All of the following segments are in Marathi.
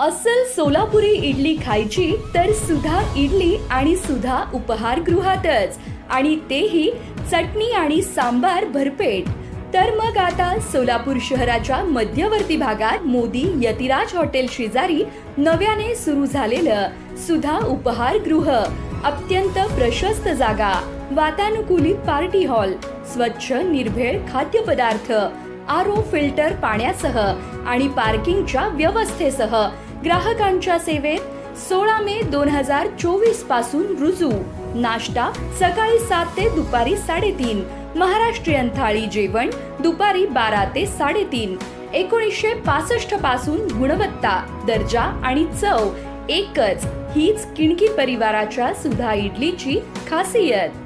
असल सोलापुरी इडली खायची तर सुधा इडली आणि सुधा उपहारगृहातच आणि तेही चटणी आणि सांबार भरपेट. तर मग आता सोलापूर शहराच्या मध्यवर्ती भागात मोदी यतिराज हॉटेल शेजारी नव्याने सुरू झालेलं सुधा उपहारगृह अत्यंत प्रशस्त जागा. वातानुकूलित पार्टी हॉल. स्वच्छ निर्भेळ खाद्यपदार्थ. आरो फिल्टर पाण्यासह आणि पार्किंगच्या व्यवस्थेसह. ग्राहकांच्या सेवेत सोळा मे दोन हजार चोवीसपासून रुजू. नाश्ता सकाळी सात ते दुपारी साडेतीन. महाराष्ट्रीयन थाळी जेवण दुपारी बारा ते साडेतीन. एकोणीसशे पासष्टपासून गुणवत्ता दर्जा आणि चव एकच. हीच किणकी परिवाराच्या सुधा इडलीची खासियत.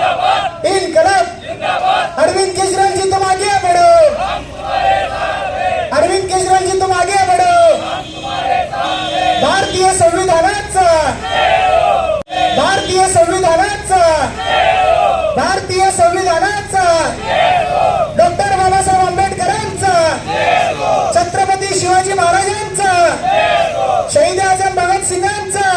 शिवाजी महाराजांचा. शहीद आजम भगतसिंगांचा